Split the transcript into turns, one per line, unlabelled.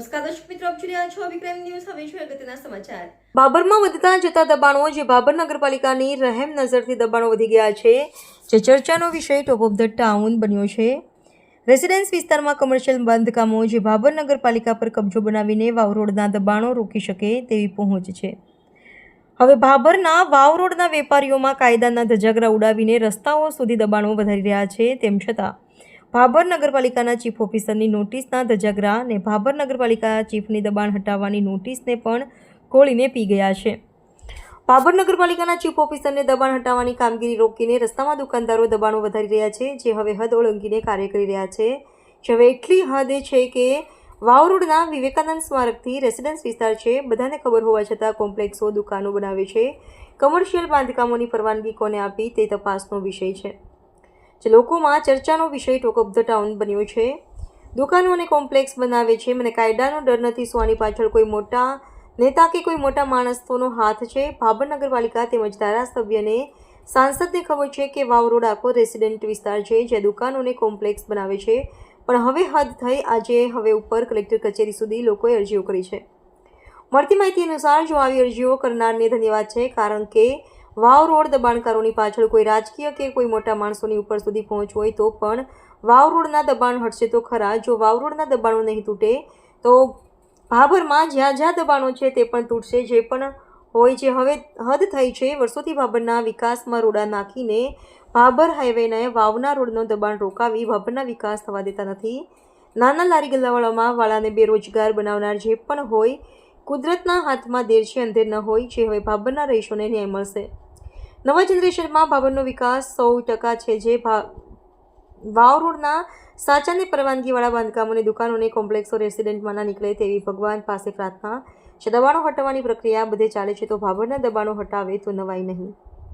નમસ્કાર
વધતા જતા દબાણો જે બાબર નગરપાલિકાની રહેમ નજરથી દબાણો વધી ગયા છે, જે ચર્ચાનો વિષય ટોપ ઓફ ધ ટાઉન બન્યો છે. રેસિડેન્સ વિસ્તારમાં કમર્શિયલ બાંધકામો જે બાબર નગરપાલિકા પર કબજો બનાવીને વાવ રોડના દબાણો રોકી શકે તેવી પહોંચ છે. હવે ભાભરના વાવ રોડના વેપારીઓમાં કાયદાના ધજાગરા ઉડાવીને રસ્તાઓ સુધી દબાણો વધારી રહ્યા છે તેમ છતાં ભાભર નગરપાલિકાના ચીફ ઓફિસરની નોટિસના ધજાગરા અને ભાભર નગરપાલિકા ચીફની દબાણ હટાવવાની નોટિસને પણ ખોળીને પી ગયા છે. ભાભર નગરપાલિકાના ચીફ ઓફિસરને દબાણ હટાવવાની કામગીરી રોકીને રસ્તામાં દુકાનદારો દબાણો વધારી રહ્યા છે, જે હવે હદ ઓળંગીને કાર્ય કરી રહ્યા છે. જે હવે એટલી હદ છે કે વાવ રોડના વિવેકાનંદ સ્મારકથી રેસિડેન્સ વિસ્તાર છે. બધાને ખબર હોવા છતાં કોમ્પ્લેક્સો દુકાનો બનાવે છે. કમર્શિયલ બાંધકામોની પરવાનગી કોને આપી તે તપાસનો વિષય છે. જે લોકોમાં ચર્ચાનો વિષય ટોક ઓફ ધ ટાઉન બન્યો છે. દુકાનો અને કોમ્પ્લેક્સ બનાવે છે. મને કાયદાનો ડર નથી. શું આની પાછળ કોઈ મોટા નેતા કે કોઈ મોટા માણસોનો હાથ છે. ભાભર નગરપાલિકા તેમજ ધારાસભ્યને સાંસદને ખબર છે કે વાવ રોડ આખો રેસિડેન્ટ વિસ્તાર છે જે દુકાનોને કોમ્પ્લેક્સ બનાવે છે. પણ હવે હદ થઈ. આજે હવે ઉપર કલેક્ટર કચેરી સુધી લોકોએ અરજીઓ કરી છે. મળતી માહિતી અનુસાર જો આવી અરજીઓ કરનારને ધન્યવાદ છે. કારણ કે વાવ રોડ દબાણકારોની પાછળ કોઈ રાજકીય કે કોઈ મોટા માણસોની ઉપર સુધી પહોંચ હોય તો પણ વાવ રોડના દબાણ હટશે તો ખરા. જો વાવ રોડના દબાણો નહીં તૂટે, તો ભાભરમાં જ્યાં જ્યાં દબાણો છે તે પણ તૂટશે. જે પણ હોય, જે હવે હદ થઈ છે, વર્ષોથી ભાભરના વિકાસમાં રોડા નાખીને ભાભર હાઈવેને વાવના રોડનો દબાણ રોકાવી ભાભરના વિકાસ થવા દેતા નથી. નાના લારી ગલ્લાવાળામાં વાળાને બેરોજગાર બનાવનાર જે પણ હોય, કુદરતના હાથમાં દેર છે, અંધેર ન હોય, જે હવે ભાભરના રહીશોને ન્યાય મળશે. નવા જનરેશનમાં ભાભરનો વિકાસ સો ટકા છે જે વાવ રોડના સાચાને પરવાનગીવાળા બાંધકામોની દુકાનોને કોમ્પ્લેક્સો રેસિડેન્ટમાંના નીકળે તેવી ભગવાન પાસે પ્રાર્થના. છે દબાણો હટાવવાની પ્રક્રિયા બધે ચાલે છે તો ભાભરના દબાણો હટાવે તો નવાઈ નહીં.